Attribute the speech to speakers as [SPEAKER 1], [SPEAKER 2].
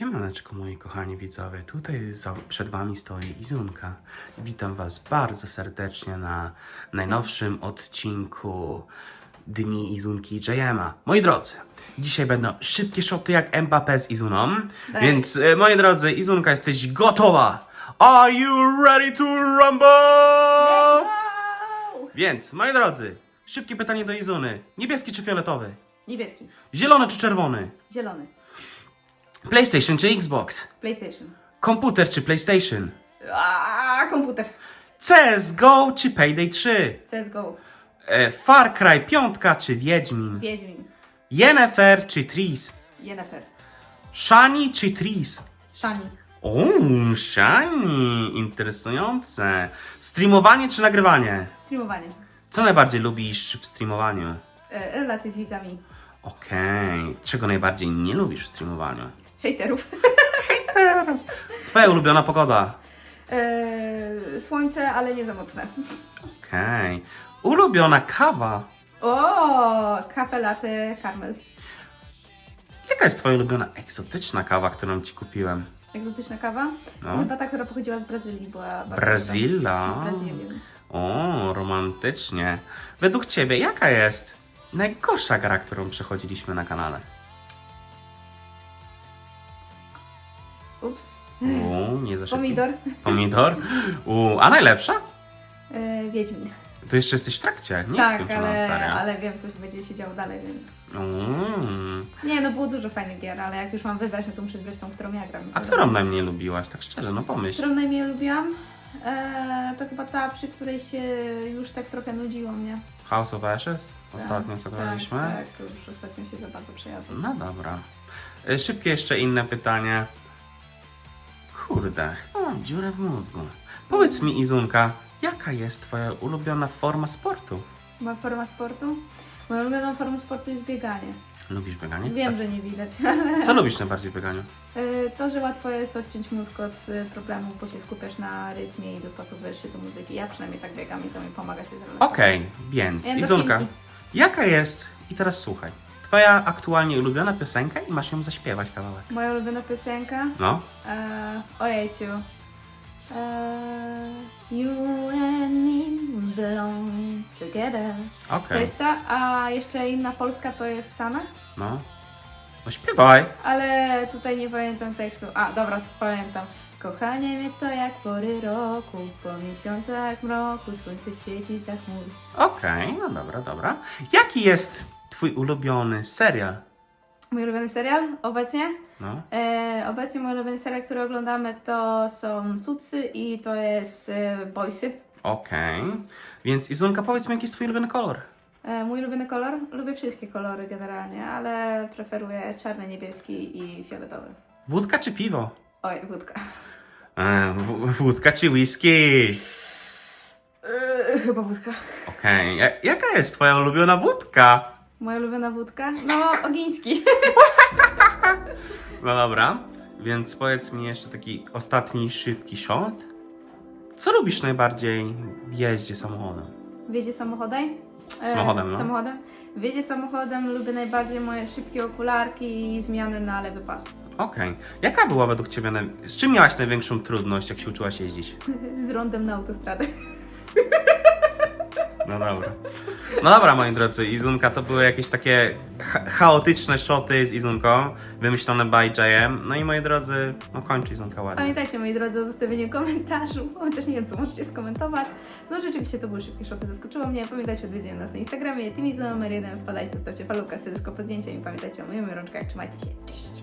[SPEAKER 1] Siemaneczko moi kochani widzowie, tutaj przed wami stoi Izunka. Witam was bardzo serdecznie na najnowszym odcinku Dni Izunki i JM'a. Moi drodzy, dzisiaj będą szybkie szoty jak Mbappé z Izuną,
[SPEAKER 2] Tak.
[SPEAKER 1] więc e, moi drodzy, Izunka jesteś gotowa? Are you ready to rumble? Więc, moi drodzy, szybkie pytanie do Izuny. Niebieski czy fioletowy?
[SPEAKER 2] Niebieski,
[SPEAKER 1] Zielony czy czerwony?
[SPEAKER 2] zielony,
[SPEAKER 1] PlayStation czy Xbox?
[SPEAKER 2] PlayStation.
[SPEAKER 1] Komputer czy PlayStation?
[SPEAKER 2] A komputer.
[SPEAKER 1] CSGO czy Payday 3?
[SPEAKER 2] CSGO,
[SPEAKER 1] E, Far Cry 5 czy Wiedźmin?
[SPEAKER 2] Wiedźmin,
[SPEAKER 1] Yennefer czy Tris?
[SPEAKER 2] Yennefer,
[SPEAKER 1] Shani czy Tris?
[SPEAKER 2] Shani,
[SPEAKER 1] O, Shani, interesujące. Streamowanie czy nagrywanie?
[SPEAKER 2] streamowanie,
[SPEAKER 1] Co najbardziej lubisz w streamowaniu?
[SPEAKER 2] e, relacje z widzami,
[SPEAKER 1] Okej, czego najbardziej nie lubisz w streamowaniu?
[SPEAKER 2] hejterów,
[SPEAKER 1] Twoja ulubiona pogoda?
[SPEAKER 2] e, słońce, ale nie za mocne.
[SPEAKER 1] Okej. Ulubiona kawa?
[SPEAKER 2] O, kafe latte, karmel.
[SPEAKER 1] Jaka jest twoja ulubiona egzotyczna kawa, którą ci kupiłem?
[SPEAKER 2] Egzotyczna kawa?
[SPEAKER 1] No.
[SPEAKER 2] Chyba ta, która pochodziła z Brazylii, była bardzo
[SPEAKER 1] Brazyl'a.
[SPEAKER 2] dobra. Brazylian.
[SPEAKER 1] O, romantycznie. Według ciebie, jaka jest najgorsza gra, którą przechodziliśmy na kanale?
[SPEAKER 2] Ups.
[SPEAKER 1] U, nie za.
[SPEAKER 2] Pomidor,
[SPEAKER 1] Pomidor? U, a najlepsza?
[SPEAKER 2] e, Wiedźmin.
[SPEAKER 1] To jeszcze jesteś w trakcie, nie
[SPEAKER 2] tak,
[SPEAKER 1] skończona
[SPEAKER 2] ale,
[SPEAKER 1] seria.
[SPEAKER 2] ale wiem, co będzie się działo dalej, więc...
[SPEAKER 1] Mm.
[SPEAKER 2] Nie, no było dużo fajnych gier, ale jak już mam wybrać, no to muszę wybrać tą, którą ja gram.
[SPEAKER 1] A którą najmniej lubiłaś? Tak szczerze, no pomyśl.
[SPEAKER 2] Którą najmniej lubiłam? Eee, to chyba ta, przy której się już tak trochę nudziło mnie.
[SPEAKER 1] House of Ashes? Ostatnio co
[SPEAKER 2] tak,
[SPEAKER 1] graliśmy?
[SPEAKER 2] Tak, tak, to już ostatnio się za bardzo przejadło.
[SPEAKER 1] No dobra. Y, Szybkie jeszcze inne pytanie. Kurde, chyba mam dziurę w mózgu. Powiedz mi, Izunka, jaka jest twoja ulubiona forma sportu?
[SPEAKER 2] Moja forma sportu? Moją ulubioną formą sportu jest bieganie.
[SPEAKER 1] Lubisz bieganie?
[SPEAKER 2] Wiem, że nie widać, ale
[SPEAKER 1] Co lubisz najbardziej w bieganiu?
[SPEAKER 2] e, to, że łatwo jest odciąć mózg od e, problemów, bo się skupiasz na rytmie i dopasowujesz się do muzyki. Ja przynajmniej tak biegam i to mi pomaga się zrelaksować.
[SPEAKER 1] Okej, więc. Izunka, jaka jest, i teraz słuchaj, twoja aktualnie ulubiona piosenka i masz ją zaśpiewać kawałek.
[SPEAKER 2] Moja ulubiona piosenka?
[SPEAKER 1] No,
[SPEAKER 2] E, ojejciu. E, you together. To jest ta, a jeszcze inna polska to jest Sana,
[SPEAKER 1] no. No śpiewaj.
[SPEAKER 2] ale tutaj nie pamiętam tekstu. A, dobra, to pamiętam. Kochanie mnie to jak pory roku, po miesiącach mroku, słońce świeci za chmur.
[SPEAKER 1] Okej, no dobra, dobra. Jaki jest twój ulubiony serial?
[SPEAKER 2] Mój ulubiony serial obecnie?
[SPEAKER 1] No,
[SPEAKER 2] E, obecnie mój ulubiony serial, który oglądamy to są Sucy i to jest e, Boysy.
[SPEAKER 1] Okej. Więc Izunka, powiedz mi, jaki jest twój ulubiony kolor?
[SPEAKER 2] E, Mój ulubiony kolor? Lubię wszystkie kolory generalnie, ale preferuję czarny, niebieski i fioletowy.
[SPEAKER 1] Wódka czy piwo?
[SPEAKER 2] Oj, wódka.
[SPEAKER 1] E, w- wódka czy whisky?
[SPEAKER 2] Yy, chyba wódka.
[SPEAKER 1] Okej, ja- jaka jest twoja ulubiona wódka?
[SPEAKER 2] Moja ulubiona wódka? No, ogiński.
[SPEAKER 1] No dobra, więc powiedz mi jeszcze taki ostatni szybki shot. Co lubisz najbardziej w jeździe samochodem?
[SPEAKER 2] Wiedzie samochodem? E,
[SPEAKER 1] Samochodem, no.
[SPEAKER 2] Samochodem. Wiedzie samochodem lubię najbardziej moje szybkie okularki i zmiany na lewy pas.
[SPEAKER 1] Okej. Jaka była według ciebie, naj... z czym miałaś największą trudność, jak się uczyłaś jeździć?
[SPEAKER 2] Z rondem na autostradę.
[SPEAKER 1] No dobra. No dobra, moi drodzy, Izunka to były jakieś takie cha- chaotyczne shoty z Izunką, wymyślone by JM. No i moi drodzy, no kończy Izunka ładnie.
[SPEAKER 2] Pamiętajcie, moi drodzy, o zostawieniu komentarzu, chociaż nie wiem, co możecie skomentować. No rzeczywiście to były szybkie szoty, zaskoczyło mnie. Pamiętajcie o odwiedzeniu nas na Instagramie, tymi numer jeden, wpadajcie, zostawcie paluka, serduszko pod zdjęciem i pamiętajcie o moich rączkach. Trzymajcie się, cześć!